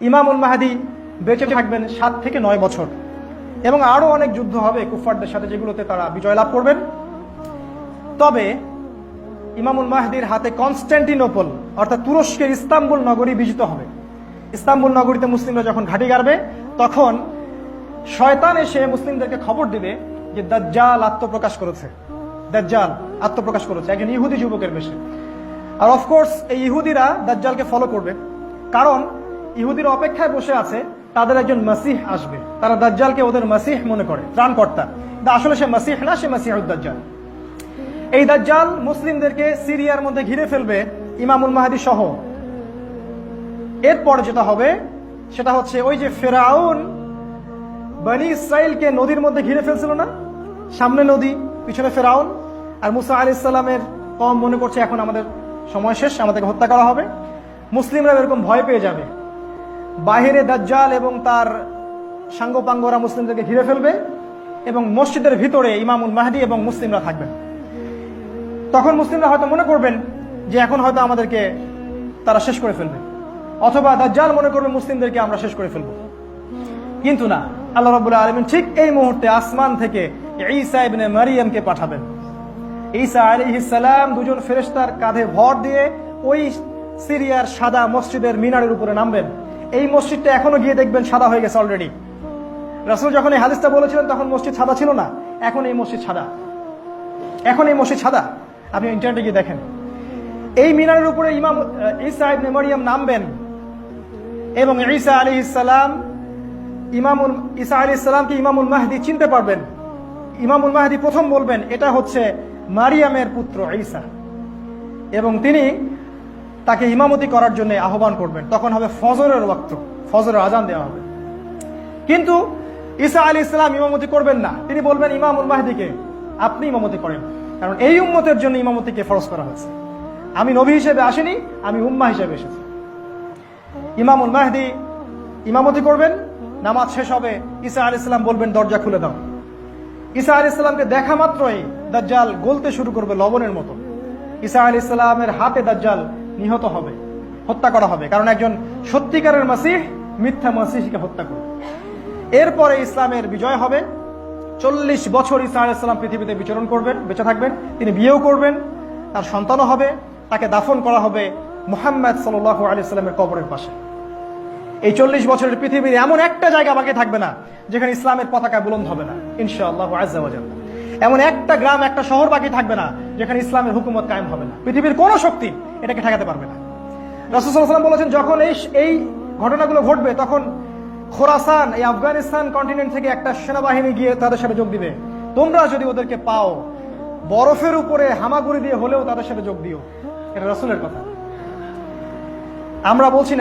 ইমামুল মাহাদি বেঁচে থাকবেন সাত থেকে নয় বছর। এবং আরও অনেক যুদ্ধ হবে কুফারদের সাথে যেগুলোতে তারা বিজয় লাভ করবেন। তবে ইমামুল মাহদির হাতে কনস্ট্যান্টিনোপল অর্থাৎ তুরস্কের ইস্তাম্বুল নগরী বিজিত হবে। ইস্তাম্বুল নগরীতে মুসলিমরা যখন ঘাঁটি গাড়বে, তখন শয়তান এসে মুসলিমদেরকে খবর দিবে যে দাজ্জাল আত্মপ্রকাশ করেছে। দাজ্জাল আত্মপ্রকাশ করেছে, একজন ইহুদি যুবকের বেশে। আর অফকোর্স এই ইহুদিরা দাজ্জালকে ফলো করবে। কারণ ইহুদির অপেক্ষায় বসে আছে, তাদের একজন মাসিহ আসবে। তারা দাজ্জালকে ওদের মাসিহ মনে করে, ত্রাণকর্তা। আসলে সে মাসিহ না, সে মাসিহ দাজ্জাল। এই দাজ্জাল মুসলিমদেরকে সিরিয়ার মধ্যে ঘিরে ফেলবে ইমামুল মাহাদি সহ। এরপর যেটা হবে, সেটা হচ্ছে ওই যে ফেরাউন বনি ইসরায়েলকে নদীর মধ্যে ঘিরে ফেলছিল না? সামনে নদী, পিছনে ফেরাউন। আর মুসা আলি ইসলামের কম মনে করছে, এখন আমাদের সময় শেষ, আমাদেরকে হত্যা করা হবে। মুসলিমরা এরকম ভয় পেয়ে যাবে। বাহিরে দাজ্জাল এবং তার সাঙ্গপাঙ্গরা মুসলিমদেরকে ঘিরে ফেলবে এবং মসজিদের ভিতরে ইমামুল মাহদি এবং মুসলিমরা থাকবেন। তখন মুসলিমরা হয়তো মনে করবেন যে এখন হয়তো আমাদেরকে তারা শেষ করে ফেলবে। অথবা দাজ্জাল মনে করবে মুসলিমদেরকে আমরা শেষ করে ফেলব। কিন্তু না, আল্লাহ রাব্বুল আলামিন ঠিক এই মুহূর্তে আসমান থেকে ঈসা ইবনে মারিয়ামকে পাঠাবেন। ঈসা আলাইহিস সালাম দুজন ফেরেস্তার কাঁধে ভর দিয়ে ওই সিরিয়ার সাদা মসজিদের মিনারের উপরে নামবেন। এই মসজিদটা এখনও গিয়ে দেখবেন সাদা হয়ে গেছে অলরেডি রাসূল যখন এই হাদিসটা বলেছিলেন তখন মসজিদ সাদা ছিল না। এখন এই মসজিদ সাদা। এখন এই মসজিদ সাদা। আপনি ইন্টারনেটে গিয়ে দেখেন। এই মিনারের উপরে ইমাম আহ, ঈসা ইবনে মারিয়াম নামবেন। এবং ঈসা আলী সালাম ইমামুল ঈসা আলী ইসলামকে ইমামুল মাহদি চিনতে পারবেন। ইমামুল মাহদি প্রথম বলবেন এটা হচ্ছে মারিয়ামের পুত্র ঈসা। এবং তিনি তাকে ইমামতি করার জন্য আহ্বান করবেন। তখন হবে ফজরের ওয়াক্ত। ফজরের আজান দেওয়া হবে। কিন্তু ঈসা আলী ইসলাম ইমামতি করবেন না। তিনি বলবেন, ইমামুল মাহদিকে আপনি ইমামতি করেন। কারণ এই উম্মতের জন্য ইমামতিকে ফরজ করা হয়েছে। আমি নবী হিসেবে আসিনি, আমি উম্মা হিসেবে এসেছি। ইমামুল মাহদি ইমামতি করবেন, নামাজ শেষ হবে, ঈসা আলী ইসলাম বলবেন, দরজা খুলে দাও। ঈসা আলী ইসলামকে দেখা মাত্রই দাজ্জাল গলতে শুরু করবে লবণের মতো। ঈসা আলী ইসলামের হাতে দাজ্জাল নিহত হবে, হত্যা করা হবে। কারণ একজন সত্যিকারের মাসিহ, মিথ্যা মাসিহকে হত্যা করবে। এরপরে ইসলামের বিজয় হবে। চল্লিশ বছর ইসলাম পৃথিবীতে বিচরণ করবেন, বেঁচে থাকবেন, তিনি বিয়েও করবেন, তার সন্তানও হবে, তাকে দাফন করা হবে মোহাম্মদ সাল্লাহ আলি ইসলামের কবরের পাশে। এই চল্লিশ বছরের পৃথিবীর এমন একটা জায়গা বাকি থাকবে না, যেখানে ইসলামের পতাকা বুলন্দ হবে না, ইনশাআল্লাহ এমন একটা গ্রাম, একটা শহর বাকি থাকবে না যেখানে ইসলামের হুকুমত কায়েম হবে না। পৃথিবীর কোনো শক্তি এটাকে ঠেকাতে পারবে না। রাসুসাল্লাম বলেছেন, যখন এই এই ঘটনাগুলো ঘটবে, তখন খোরাসান, এই আফগানিস্তান কন্টিনেন্ট থেকে একটা সেনাবাহিনী গিয়ে তাদের সাথে যোগ দিবে। তোমরা যদি ওদেরকে পাও, বরফের উপরে হামাগুড়ি দিয়ে হলেও তাদের সাথে যোগ দিও। এটা রসুলের কথা। আমরা বলছি